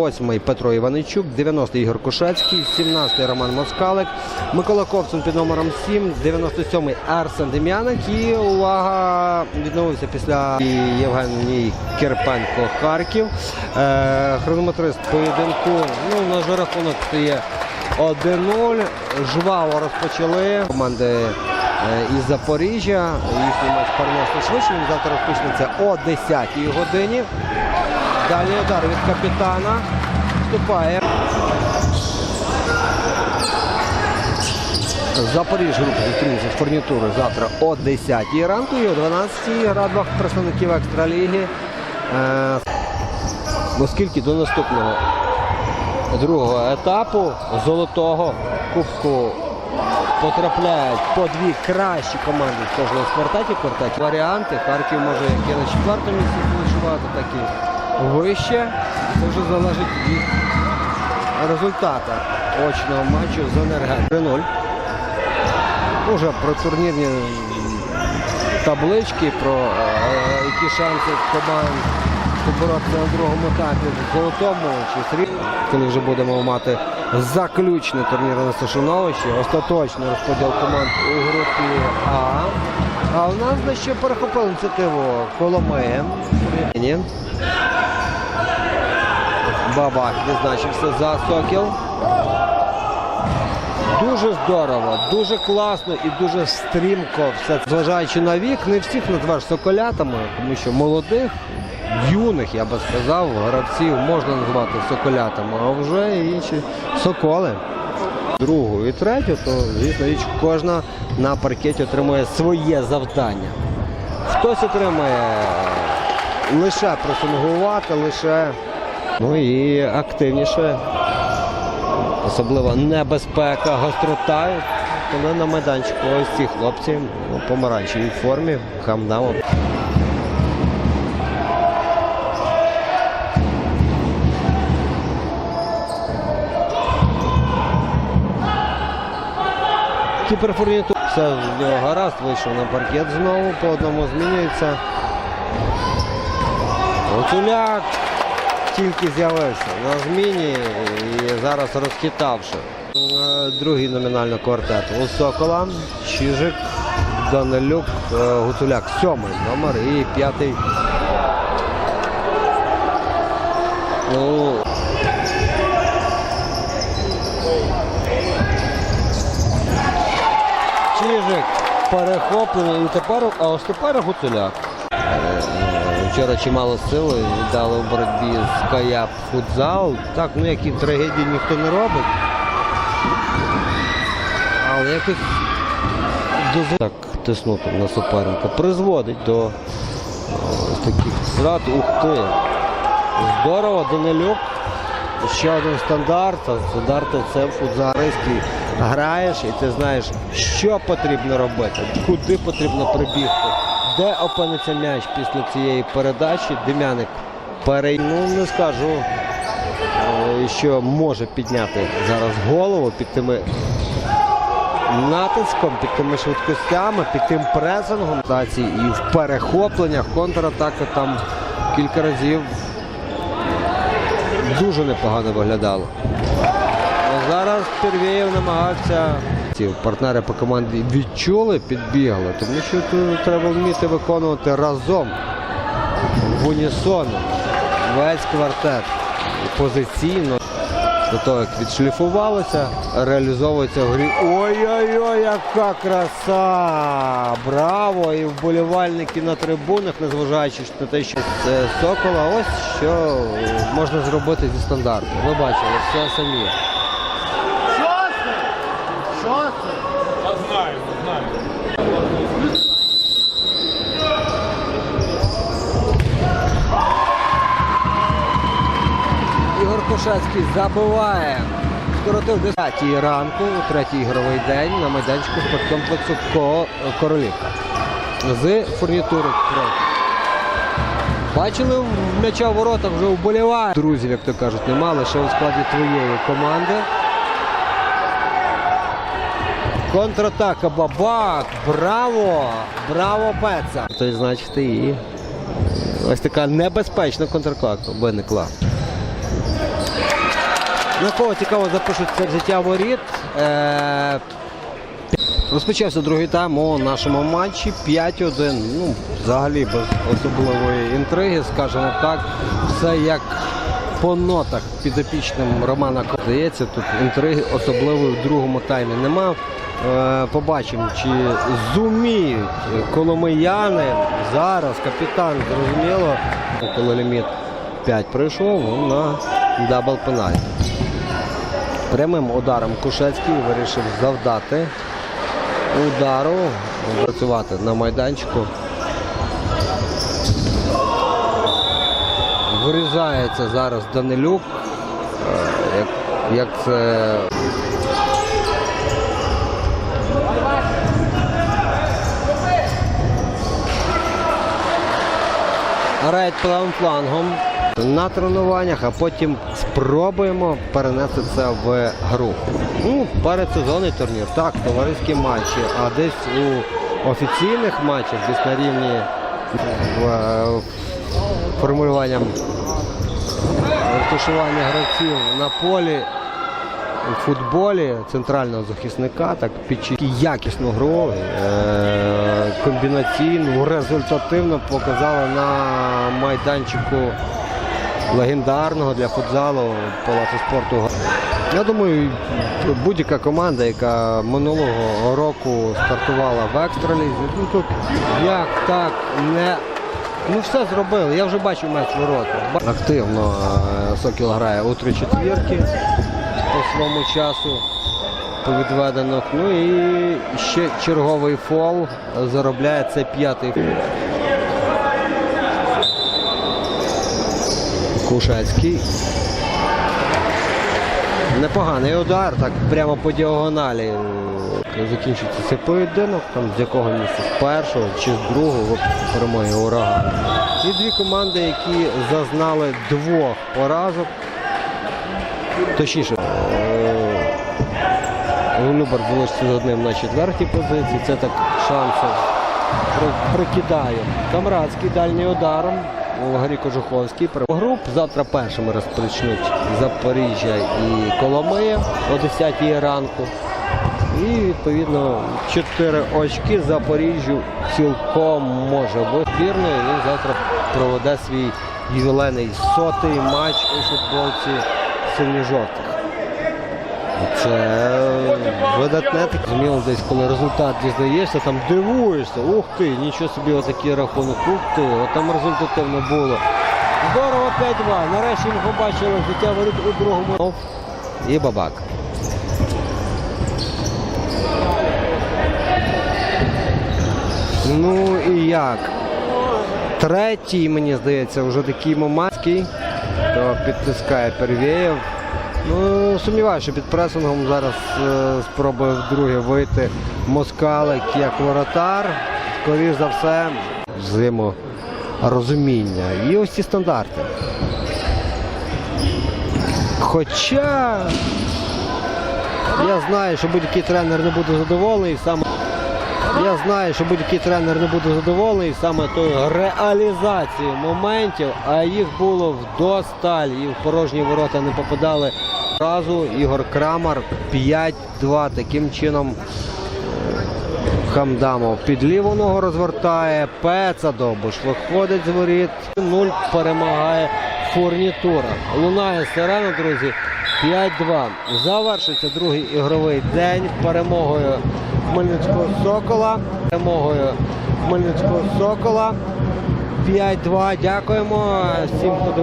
48-й Петро Іваничук, 90-й Ігор Кушацький, 17-й Роман Москалик, Микола Ковцун під номером 7, 97-й Арсен Дем'яник і увага відновився після Євгеній Кирпенко Харків. Е, хронометрист поєдинку. Ну, на жаль, рахунок стає 1-0. Жваво розпочали команди е, із Запоріжжя. Їхній матч перенесли швидше. Він завтра розпочнеться о 10-й годині. Далі удар від капітана. Вступає. Запоріжжя група зустрінеться з фурнітурою завтра о 10-й ранку і о 12-й гра двох представників екстраліги. Е, Оскільки до наступного другого етапу золотого кубку потрапляють по дві кращі команди кожного з квартетів. Квартеті варіанти. Харків може як і на четвертому місці фінішувати, так і вище. Це вже залежить від результату очного матчу з енерген 3-0. Уже про турнірні таблички, про е, які шанси команд поборотися на другому етапі в золотому чи срібному. Коли вже будемо мати заключне турнірне сушиновище, остаточний розподіл команд у групі А. А у нас дещо перехопили ініціативу Коломиєм. Ні. Бабак відзначився за Сокіл. Дуже здорово, дуже класно і дуже стрімко все. Зважаючи на вік, не всіх назвеш соколятами, тому що молодих, юних, я би сказав, гравців можна назвати соколятами, а вже інші соколи. Другу і третю, то звісно річ, кожна на паркеті отримує своє завдання. Хтось отримає лише пресингувати, лише ну і активніше особлива небезпека, гострота. Коли на майданчику ось ці хлопці у помаранчевій формі, хамнамо. Кіпер Фурніту. Все в нього гаразд, вийшов на паркет знову, по одному змінюється. Гуцуляк тільки з'явився на зміні і зараз розхитавши. Другий номінально квартет у Сокола, Чижик, Данилюк, е, Гуцуляк, сьомий номер і п'ятий. Ну, Чижик перехоплений і тепер, а ось тепер Гуцуляк. Вчора чимало сили віддали в боротьбі з Каяп футзал. Так, ну які трагедії ніхто не робить. Але якось дозвол- так тиснути на суперника призводить до е, ось таких втрат. Ух ти! Здорово, Данилюк. Ще один стандарт. А Стандарти це футзалистський. Граєш і ти знаєш, що потрібно робити, куди потрібно прибігти, де опиниться м'яч після цієї передачі. Дем'яник перей... Ну, не скажу, е, що може підняти зараз голову під тими натиском, під тими швидкостями, під тим пресингом. І в перехопленнях контратака там кілька разів дуже непогано виглядало. А зараз Пірвєєв намагався. Ці партнери по команді відчули, підбігли, тому що тут треба вміти виконувати разом в унісон весь квартет позиційно. До того, як відшліфувалося, реалізовується в грі. Ой-ой-ой, яка краса! Браво! І вболівальники на трибунах, незважаючи на те, що це Сокола, ось що можна зробити зі стандарту. Ви бачили, все самі. Що це? Що це? Та знаю, знаю. Ігор Кошацький забиває. Скоротив 10 ранку, у третій ігровий день на майданчику спорткомплексу Ко- Королівка. З фурнітури проти. Бачили, м'яча в ворота вже вболіває. Друзів, як то кажуть, нема, лише у складі твоєї команди. Контратака Бабак. Браво! Браво, Пеца! Тобто, значить, і ось така небезпечна контратака виникла. На кого цікаво запишуть це взяття воріт. Е, Розпочався другий тайм у нашому матчі 5-1. Ну, взагалі без особливої інтриги, скажімо так. Все як по нотах підопічним Романа Здається, тут інтриги особливої в другому таймі нема. Е, побачимо, чи зуміють коломияни зараз капітан зрозуміло, коли ліміт 5 прийшов на дабл пенальті. Прямим ударом Кушецький вирішив завдати удару, працювати на майданчику. Вирізається зараз Данилюк. Е, Як, як це рейд правим флангом на тренуваннях, а потім спробуємо перенести це в гру. Ну, передсезонний турнір, так, товариські матчі, а десь у офіційних матчах, десь на рівні е, формулюванням розташування гравців на полі у футболі центрального захисника, так під якісну гру, е, комбінаційну, результативно показали на майданчику легендарного для футзалу Палацу спорту. Я думаю, будь-яка команда, яка минулого року стартувала в екстралізі, ну тут як так не. Ну все зробили. Я вже бачив меч ворота. Активно е, Сокіл грає у три четвірки по своєму часу по відведенок. Ну і ще черговий фол заробляє це п'ятий. Кушацький. Непоганий удар, так прямо по діагоналі. е, Закінчиться цей поєдинок, там з якого місця? З першого чи з другого перемоги ураган. І дві команди, які зазнали двох поразок. Точніше, е, Любар залишиться з одним на четвертій позиції. Це так шанси про- прокидає. Камрадський дальній ударом. Грі Кожуховський. Груп завтра першими розпочнуть Запоріжжя і Коломия о 10 ранку. І відповідно 4 очки Запоріжжю цілком може бути збірною. Він завтра проведе свій ювілейний сотий матч у футболці синьо-жовтих. Це видатне таке. Зрозуміло, десь коли результат дізнаєшся, там дивуєшся. Ух ти, нічого собі отакий рахунок. Ух ти, от там результативно було. Здорово 5-2. Нарешті ми побачили життя воріт у другому. І бабак. Ну і як? Третій, мені здається, вже такий моментський. То підтискає Первєєв. Ну, сумніваюся, що під пресингом зараз е, спробує вдруге вийти Москалик як воротар. Скоріш за все, взаєморозуміння. І ось ці стандарти. Хоча я знаю, що будь-який тренер не буде задоволений саме. Я знаю, що будь-який тренер не буде задоволений саме тою реалізацією моментів, а їх було вдосталь, і в порожні ворота не попадали разу. Ігор Крамар 5-2. Таким чином Хамдамов під ліву ногу розвертає. Пеца Добуш виходить з воріт. 0 перемагає фурнітура. Лунає сирена, друзі. 5-2. Завершиться другий ігровий день перемогою Хмельницького Сокола. Перемогою Хмельницького Сокола. 5-2. Дякуємо всім, хто.